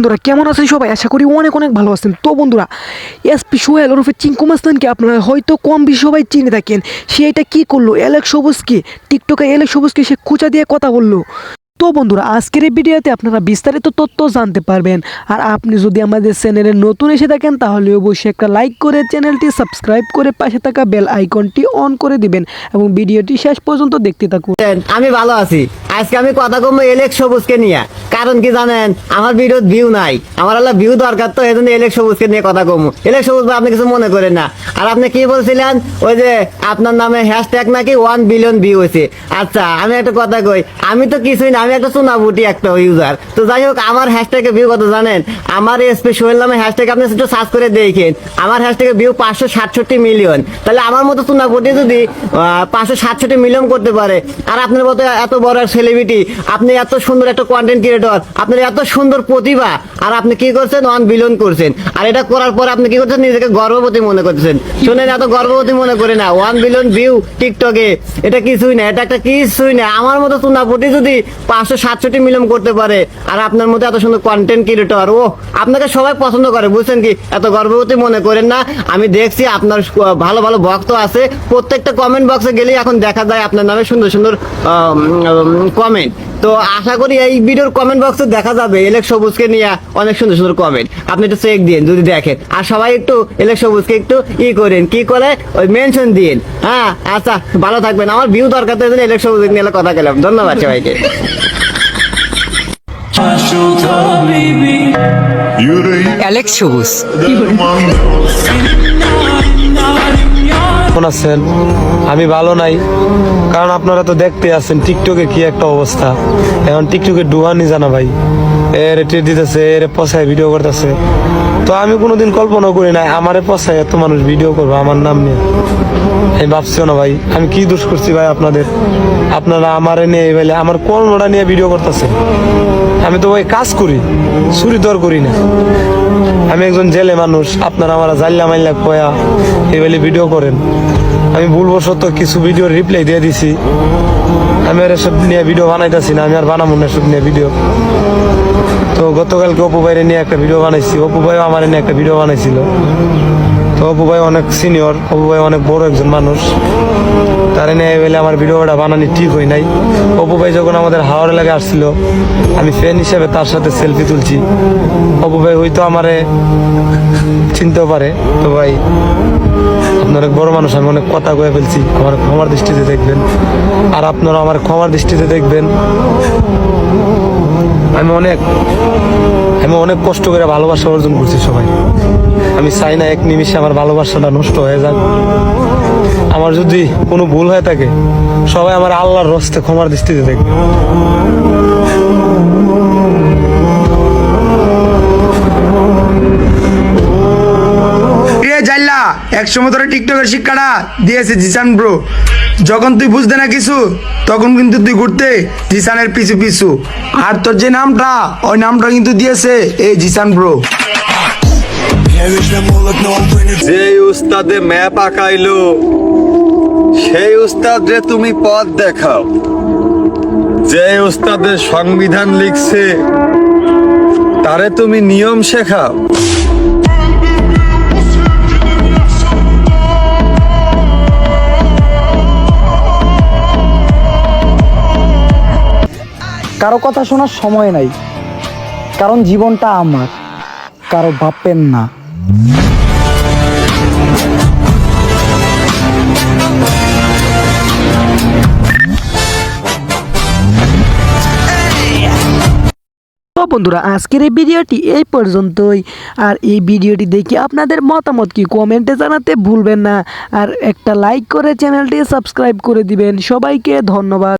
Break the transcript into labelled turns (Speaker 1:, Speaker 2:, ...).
Speaker 1: বন্ধুরা, কেমন আছেন সবাই? আশা করি অনেক অনেক ভালো আছেন। তো বন্ধুরা এসপি সোহেল ওরফে চিঙ্কু মাস্তানকে আপনারা হয়তো কম বেশি সবাই চিনে থাকেন। সে এটা কী করল? এলেক সবুজকে টিকটকে এলেক সবুজকে সে খোঁচা দিয়ে কথা বলল? তো বন্ধুরা, আজকের এই ভিডিওতে আপনারা বিস্তারিত তথ্য জানতে পারবেন। আর আপনি যদি আমাদের চ্যানেলে নতুন এসে থাকেন, তাহলে অবশ্যই একটা লাইক করে চ্যানেলটি সাবস্ক্রাইব করে পাশে থাকা বেল আইকনটি অন করে দিবেন এবং ভিডিওটি শেষ পর্যন্ত দেখতে থাকুন।
Speaker 2: আমি ভালো আছি। আজকে আমি কথা কমবো এলেক সবুজকে নিয়ে। কারণ কি জানেন, আমার ভিডিও ভিউ নাই। আমার আল্লাহ ভিউ দরকার, তো এই জন্য এলেক সবুজকে নিয়ে কথা কমবো এলেক সবুজ আপনি কিছু মনে করেন না। আর আপনি কি বলছিলেন? ওই যে আপনার নামে হ্যাশট্যাগ নাকি ওয়ান বিলিয়ন ভিউ হয়েছে। আচ্ছা আমি একটা কথা কই, আমি তো কিছুই না, আমি একটা চুনাবুটি একটা ইউজার তো যাই হোক, আমার হ্যাশট্যাগে ভিউ কত জানেন? আমার এসপি সোহেল নামে হ্যাশট্যাগ আপনি একটু সার্চ করে দেখেন। আমার হ্যাশট্যাগে ভিউ পাঁচশো সাতষট্টি মিলিয়ন তাহলে আমার মতো চুনাবুটি যদি পাঁচশো সাতষট্টি মিলিয়ন করতে পারে, আর আপনার মতো এত বড় এক সেলিব্রিটি আপনি এত সুন্দর একটা কন্টেন্ট ক্রিয়েটর আপনার এত সুন্দর প্রতিভা, আর আপনি কি করছেন? ওয়ান বিলিয়ন করছেন। আর এটা করার পর আপনি কি করছেন? নিজেকে গর্ভবতী মনে করছেন। শুনেন, এত গর্ভবতী মনে করে না। ওয়ান বিলিয়ন ভিউ টিকটকে এটা কিছুই না, এটা একটা কিছুই না। আমার মতো চুনাপুটি যদি পাঁচশো সাতষট্টি মিলিয়ন করতে পারে, আর আপনার মতো এত সুন্দর কন্টেন্ট ক্রিয়েটর ও, আপনাকে সবাই পছন্দ করে, বুঝছেন কি? এত গর্ভবতী মনে করেন না। আমি দেখছি আপনার ভালো ভালো ভক্ত আছে। প্রত্যেকটা কমেন্ট বক্সে গেলেই এখন দেখা যায় আপনার নামে সুন্দর সুন্দর কমেন্ট তো আশা করি এই ভিডিওর কমেন্ট বক্সে দেখা যাবে এলেক সবুজকে নিয়ে অনেক সুন্দর সুন্দর কমেন্ট আপনি একটু চেক দিন যদি দেখেন। আর সবাই একটু এলেক সবুজকে একটু ই করেন কি করে? ওই মেনশন দিন। হ্যাঁ আচ্ছা ভালো থাকবেন। আমার ভিউ দরকার তো এলেক সবুজ নিয়ে কথা গেলাম ধন্যবাদ সবাইকে।
Speaker 3: অ্যালেক্স সবুজ
Speaker 4: কেমন আছেন, আমি ভালো নাই। কারণ আপনারা তো দেখতে আছেন, টিকটকে কি একটা অবস্থা। এখন টিকটকে ডুহানি জানা ভাই। এর টের দিতেছে এর পচায় ভিডিও করতেছে। তো আমি কোনোদিন কল্পনা করি নাই, আমারে পচায় এত মানুষ ভিডিও করব আমার নাম নিয়ে। আমি ভাবছিও না ভাই, আমি কি দোষ করছি ভাই আপনাদের? আপনারা আমারে নিয়ে এই বলে আমার কর্মটা নিয়ে ভিডিও করতেছে। আমি তো ভাই কাজ করি চুরি দর করি না। আমি একজন জেলে মানুষ, আপনারা আমার জাল্লা মাল্লা কয়া এবেলে ভিডিও করেন। আমি ভুলবশত কিছু ভিডিও রিপ্লাই দিয়ে দিছি। আমি আর এসব নিয়ে ভিডিও বানাইতেছি না, আমি আর বানাবো না এসব নিয়ে ভিডিও তো গতকালকে অপু ভাইরে নিয়ে একটা ভিডিও বানাইছি, অপু ভাইও আমার নিয়ে একটা ভিডিও বানাইছিল। তো অপু ভাই অনেক সিনিয়র অপু ভাই অনেক বড় একজন মানুষ। তার নিয়ে এবেলে আমার ভিডিওটা বানানি ঠিক হয় নাই। অপু ভাই যখন আমাদের হাওড় এলাকায় আসছিল, আমি ফ্যান হিসেবে তার সাথে সেলফি তুলছি। অপু ভাই হয়তো আমারে চিনতেও পারে। তো ভাই আপনার এক বড় মানুষ, আমি অনেক কথা কয়ে ফেলছি। আমার ক্ষমার দৃষ্টিতে দেখবেন। আর আপনারা আমার ক্ষমার দৃষ্টিতে দেখবেন। আমি অনেক আমি অনেক কষ্ট করে ভালোবাসা অর্জন করছি সবাই। আমি চাই না এক নিমিষে আমার ভালোবাসাটা নষ্ট হয়ে যাক। আমার যদি কোনো ভুল হয়ে থাকে, সবাই আমার আল্লাহর রস্তে ক্ষমার দৃষ্টিতে দেখবে।
Speaker 5: এক সময় ধরে টিকটকের শিক্ষাটা দিয়েছে জিসান ব্রো। যখন তুই বুঝতে না কিছু, তখন কিন্তু তুই ঘুরতে জিসানের পিছু পিছু। আর তোর যে নামটা, ওই নামটা কিন্তু দিয়েছে এই জিসান ব্রো।
Speaker 6: যে উস্তাদে ম্যাপ আঁকাইলো, সেই উস্তাদ রে তুমি পথ দেখাও। যে উস্তাদের সংবিধান লিখছে, তারে তুমি নিয়ম শেখাও।
Speaker 7: কারও কথা শোনার সময় নাই। কারণ জীবনটা আমার, কারও ভাববেন না।
Speaker 1: বন্ধুরা, আজকের এই ভিডিওটি এই পর্যন্তই। আর এই ভিডিওটি দেখে আপনাদের মতামত কি কমেন্টে জানাতে ভুলবেন না। আর একটা লাইক করে চ্যানেলটি সাবস্ক্রাইব করে দিবেন। সবাইকে ধন্যবাদ।